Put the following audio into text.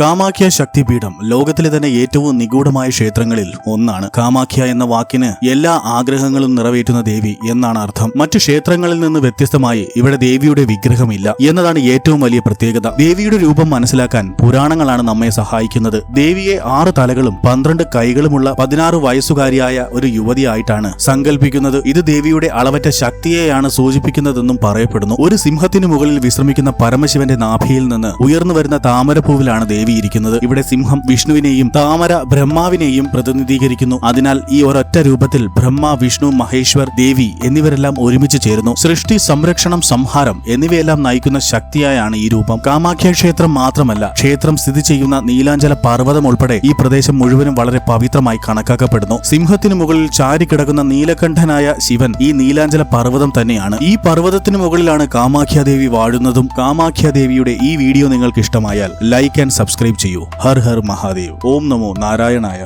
കാമാഖ്യ ശക്തിപീഠം ലോകത്തിലെ തന്നെ ഏറ്റവും നിഗൂഢമായ ക്ഷേത്രങ്ങളിൽ ഒന്നാണ്. കാമാഖ്യ എന്ന വാക്കിന് എല്ലാ ആഗ്രഹങ്ങളും നിറവേറ്റുന്ന ദേവി എന്നാണ് അർത്ഥം. മറ്റു ക്ഷേത്രങ്ങളിൽ നിന്ന് വ്യത്യസ്തമായി ഇവിടെ ദേവിയുടെ വിഗ്രഹമില്ല എന്നതാണ് ഏറ്റവും വലിയ പ്രത്യേകത. ദേവിയുടെ രൂപം മനസ്സിലാക്കാൻ പുരാണങ്ങളാണ് നമ്മെ സഹായിക്കുന്നത്. ദേവിയെ ആറ് തലകളും പന്ത്രണ്ട് കൈകളുമുള്ള പതിനാറ് വയസ്സുകാരിയായ ഒരു യുവതിയായിട്ടാണ് സങ്കല്പിക്കുന്നത് ഇത് ദേവിയുടെ അളവറ്റ ശക്തിയെയാണ് സൂചിപ്പിക്കുന്നതെന്നും പറയപ്പെടുന്നു. ഒരു സിംഹത്തിന് മുകളിൽ വിശ്രമിക്കുന്ന പരമശിവന്റെ നാഭിയിൽ നിന്ന് ഉയർന്നു വരുന്ന താമരപ്പൂവിലാണ് ദേവി ഇരിക്കുന്നത് ഇവിടെ സിംഹം വിഷ്ണുവിനെയും താമര ബ്രഹ്മാവിനെയും പ്രതിനിധീകരിക്കുന്നു. അതിനാൽ ഈ ഒരൊറ്റ രൂപത്തിൽ ബ്രഹ്മ വിഷ്ണു മഹേശ്വർ ദേവി എന്നിവരെല്ലാം ഒരുമിച്ച് ചേരുന്നു. സൃഷ്ടി സംരക്ഷണം സംഹാരം എന്നിവയെല്ലാം നയിക്കുന്ന ശക്തിയായാണ് ഈ രൂപം. കാമാഖ്യ ക്ഷേത്രം മാത്രമല്ല ക്ഷേത്രം സ്ഥിതി ചെയ്യുന്ന നീലാഞ്ചല പർവതം ഉൾപ്പെടെ ഈ പ്രദേശം മുഴുവനും വളരെ പവിത്രമായി കണക്കാക്കപ്പെടുന്നു. സിംഹത്തിന് മുകളിൽ ചാരി കിടക്കുന്ന നീലകണ്ഠനായ ശിവൻ ഈ നീലാഞ്ചല പർവതം തന്നെയാണ്. ഈ പർവതത്തിന് മുകളിലാണ് കാമാഖ്യാദേവി വാഴുന്നതും. കാമാഖ്യാദേവിയുടെ ഈ വീഡിയോ നിങ്ങൾക്ക് ഇഷ്ടമായാൽ ലൈക്ക് ആൻഡ് സബ്സ്ക്രൈബ് ചെയ്യൂ. ഹർ ഹർ മഹാദേവ്. ഓം നമോ നാരായണായ.